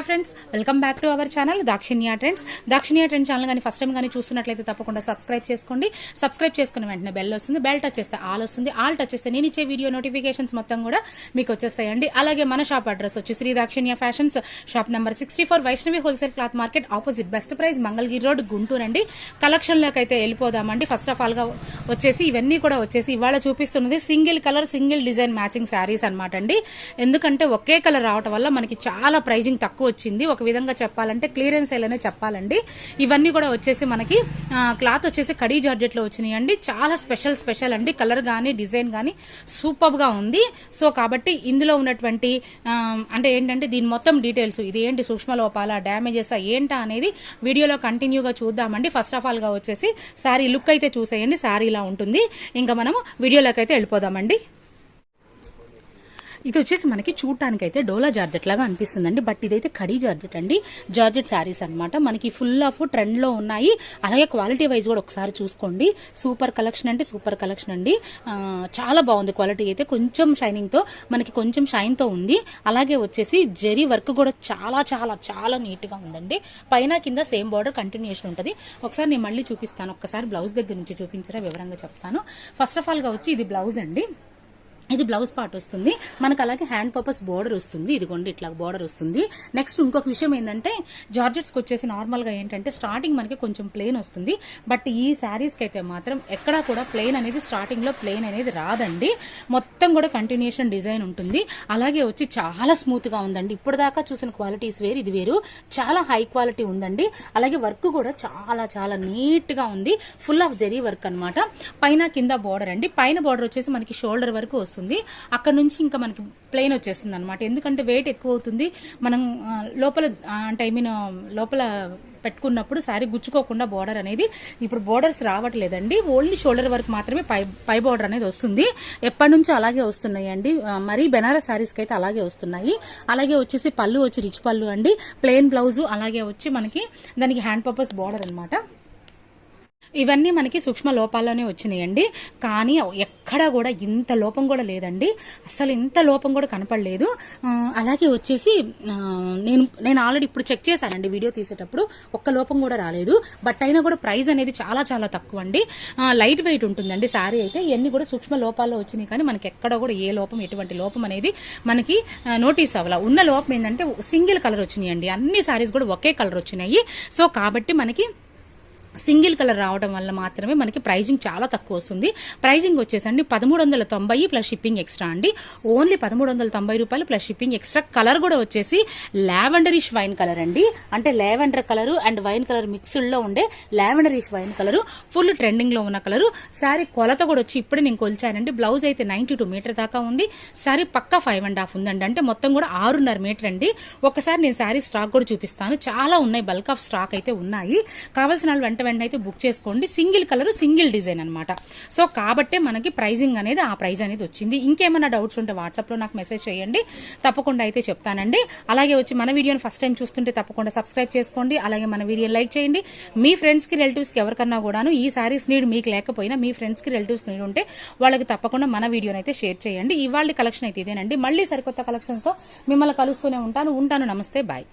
Hi friends welcome back to our channel Dakshinya trends. Dakshinya trend channel కానీ first time కానీ చూస్తున్నట్లయితే తప్పకుండా subscribe చేసుకోండి. సబ్స్క్రైబ్ చేసుకున్న వెంటనే బెల్ వస్తుంది. బెల్ టచ్ చేస్తే ఆల్ వస్తుంది. ఆల్ టచ్ చేస్తే నేను ఇచ్చే వీడియో నోటిఫికేషన్స్ మొత్తం కూడా మీకు వచ్చేస్తాయండి. అలాగే మన షాప్ అడ్రస్ వచ్చి Sri Dakshinya fashions shop number sixty four Vaishnavi wholesale cloth market opposite best price Mangalagiri road Guntur అండి. కలెక్షన్లోకి అయితే వెళ్ళిపోదామండి. ఫస్ట్ ఆఫ్ ఆల్గా వచ్చేసి ఇవన్నీ కూడా వచ్చేసి ఇవాళ చూపిస్తున్నది single colour single design matching saris అనమాట అండి. ఎందుకంటే ఒకే కలర్ రావటం వల్ల మనకి చాలా ప్రైజింగ్ తక్కువ వచ్చింది. ఒక విధంగా చెప్పాలంటే క్లియరెన్స్ సేల్ అనే చెప్పాలండి. ఇవన్నీ కూడా వచ్చేసి మనకి క్లాత్ వచ్చేసి కడీ జార్జెట్లో వచ్చినాయి అండి చాలా స్పెషల్ స్పెషల్ అండి. కలర్ గానీ డిజైన్ గానీ సూపర్గా ఉంది. సో కాబట్టి ఇందులో ఉన్నటువంటి అంటే ఏంటంటే దీని మొత్తం డీటెయిల్స్ ఇది ఏంటి సూక్ష్మ లోపాల డ్యామేజెస్ ఏంటా అనేది వీడియోలో కంటిన్యూగా చూద్దామండి. ఫస్ట్ ఆఫ్ ఆల్గా వచ్చేసి శారీ లుక్ అయితే చూసేయండి. శారీ ఇలా ఉంటుంది. ఇంకా మనము వీడియోలోకి అయితే వెళ్ళిపోదామండి. ఇది వచ్చేసి మనకి చూడటానికి అయితే డోలా జార్జెట్ లాగా అనిపిస్తుందండి. బట్ ఇదైతే కడీ జార్జెట్ అండి. జార్జెట్ శారీస్ అన్నమాట. మనకి ఫుల్ ఆఫ్ ట్రెండ్లో ఉన్నాయి. అలాగే క్వాలిటీ వైజ్ కూడా ఒకసారి చూసుకోండి. సూపర్ కలెక్షన్ అంటే సూపర్ కలెక్షన్ అండి. చాలా బాగుంది క్వాలిటీ అయితే. కొంచెం షైనింగ్తో మనకి కొంచెం షైన్తో ఉంది. అలాగే వచ్చేసి జెరీ వర్క్ కూడా చాలా చాలా చాలా నీట్గా ఉందండి. పైన కింద సేమ్ బార్డర్ కంటిన్యూషన్ ఉంటుంది. ఒకసారి నేను మళ్ళీ చూపిస్తాను. ఒక్కసారి బ్లౌజ్ దగ్గర నుంచి చూపించరా? వివరంగా చెప్తాను. ఫస్ట్ ఆఫ్ ఆల్గా వచ్చి ఇది బ్లౌజ్ అండి. ఇది బ్లౌజ్ పార్ట్ వస్తుంది. మనకు అలాగే హ్యాండ్ పర్పస్ బోర్డర్ వస్తుంది. ఇదిగోండి ఇట్లా బోర్డర్ వస్తుంది. నెక్స్ట్ ఇంకొక విషయం ఏంటంటే జార్జెట్స్కి వచ్చేసి నార్మల్గా ఏంటంటే స్టార్టింగ్ మనకి కొంచెం ప్లెయిన్ వస్తుంది. బట్ ఈ శారీస్కి అయితే మాత్రం ఎక్కడా కూడా ప్లెయిన్ అనేది స్టార్టింగ్లో ప్లెయిన్ అనేది రాదండి. మొత్తం కూడా కంటిన్యూషన్ డిజైన్ ఉంటుంది. అలాగే వచ్చి చాలా స్మూత్గా ఉందండి. ఇప్పటిదాకా దాకా చూసిన క్వాలిటీస్ వేరు ఇది వేరు. చాలా హై క్వాలిటీ ఉందండి. అలాగే వర్క్ కూడా చాలా చాలా నీట్గా ఉంది. ఫుల్ ఆఫ్ జెరీ వర్క్ అన్నమాట. పైన కింద బోర్డర్ అండి. పైన బోర్డర్ వచ్చేసి మనకి షోల్డర్ వరకు వస్తుంది. అక్కడ నుంచి ఇంకా మనకి ప్లెయిన్ వచ్చేస్తుంది అనమాట ఎందుకంటే వెయిట్ ఎక్కువ అవుతుంది మనం లోపల అంటే ఐ మీన్ లోపల పెట్టుకున్నప్పుడు శారీ గుచ్చుకోకుండా బోర్డర్ అనేది ఇప్పుడు బోర్డర్స్ రావట్లేదండి. ఓన్లీ షోల్డర్ వరకు మాత్రమే పై పై బోర్డర్ అనేది వస్తుంది. ఎప్పటి నుంచో అలాగే వస్తున్నాయి అండి మరీ బెనారస్ శారీస్కి అయితే అలాగే వస్తున్నాయి. అలాగే వచ్చేసి పళ్ళు వచ్చి రిచ్ పళ్ళు అండి. ప్లెయిన్ బ్లౌజు అలాగే వచ్చి మనకి దానికి హ్యాండ్ పర్పస్ బోర్డర్ అనమాట ఇవన్నీ మనకి సూక్ష్మ లోపాల్లోనే వచ్చినాయండి. కానీ ఎక్కడా కూడా ఇంత లోపం కూడా లేదండి. అసలు ఇంత లోపం కూడా కనపడలేదు. అలాగే వచ్చేసి నేను నేను ఆల్రెడీ ఇప్పుడు చెక్ చేశానండి వీడియో తీసేటప్పుడు. ఒక్క లోపం కూడా రాలేదు. బట్ అయినా కూడా ప్రైస్ అనేది చాలా చాలా తక్కువ అండి లైట్ వెయిట్ ఉంటుందండి శారీ అయితే. ఇవన్నీ కూడా సూక్ష్మ లోపాల్లో వచ్చినాయి. కానీ మనకి ఎక్కడ కూడా ఏ లోపం ఎటువంటి లోపం అనేది మనకి నోటీస్ అవ్వాల. ఉన్న లోపం ఏంటంటే సింగిల్ కలర్ వచ్చినాయండి. అన్ని శారీస్ కూడా ఒకే కలర్ వచ్చినాయి. సో కాబట్టి మనకి సింగిల్ కలర్ రావడం వల్ల మాత్రమే మనకి ప్రైజింగ్ చాలా తక్కువ వస్తుంది. ప్రైజింగ్ వచ్చేసండి పదమూడు వందల తొంభై ప్లస్ షిప్పింగ్ ఎక్స్ట్రా అండి. ఓన్లీ పదమూడు వందల తొంభై రూపాయలు ప్లస్ షిప్పింగ్ ఎక్స్ట్రా కలర్ కూడా వచ్చేసి లావెండరిష్ వైన్ కలర్ అండి. అంటే lavender colour and wine colour మిక్స్డ్లో ఉండే లావెండరిష్ వైన్ కలర్. ఫుల్ ట్రెండింగ్లో ఉన్న కలర్. శారీ కొలత కూడా వచ్చి ఇప్పుడే నేను కొలిచానండి. బ్లౌజ్ అయితే నైన్టీ టూ మీటర్ దాకా ఉంది. శారీ పక్క ఫైవ్ అండ్ హాఫ్ ఉందండి. అంటే మొత్తం కూడా ఆరున్నర మీటర్ అండి. ఒకసారి నేను శారీ స్టాక్ కూడా చూపిస్తాను. చాలా ఉన్నాయి. బల్క్ ఆఫ్ స్టాక్ అయితే ఉన్నాయి. కావాల్సిన వాళ్ళు వెంట వెంటనే అయితే బుక్ చేసుకోండి. సింగిల్ కలర్ సింగిల్ డిజైన్ అనమాట సో కాబట్టే మనకి ప్రైజింగ్ అనేది ఆ ప్రైజ్ అనేది వచ్చింది. ఇంకేమైనా డౌట్స్ ఉంటే వాట్సాప్లో నాకు మెసేజ్ చేయండి. తప్పకుండా అయితే చెప్తానండి. అలాగే వచ్చి మన వీడియోని ఫస్ట్ టైం చూస్తుంటే తప్పకుండా సబ్స్క్రైబ్ చేసుకోండి. అలాగే మన వీడియో లైక్ చేయండి. మీ ఫ్రెండ్స్కి రిలేటివ్స్కి ఎవరికన్నా కూడాను ఈ సారీస్ నీడ్ మీకు లేకపోయినా మీ ఫ్రెండ్స్కి రిలేటివ్స్కి నీడ్ ఉంటే వాళ్ళకి తప్పకుండా మన వీడియోని అయితే షేర్ చేయండి. ఇవాళ కలెక్షన్ అయితే ఇదేనండి. మళ్ళీ సరికొత్త కలెక్షన్స్తో మిమ్మల్ని కలుస్తూనే ఉంటాను. ఉంటాను. నమస్తే. బాయ్.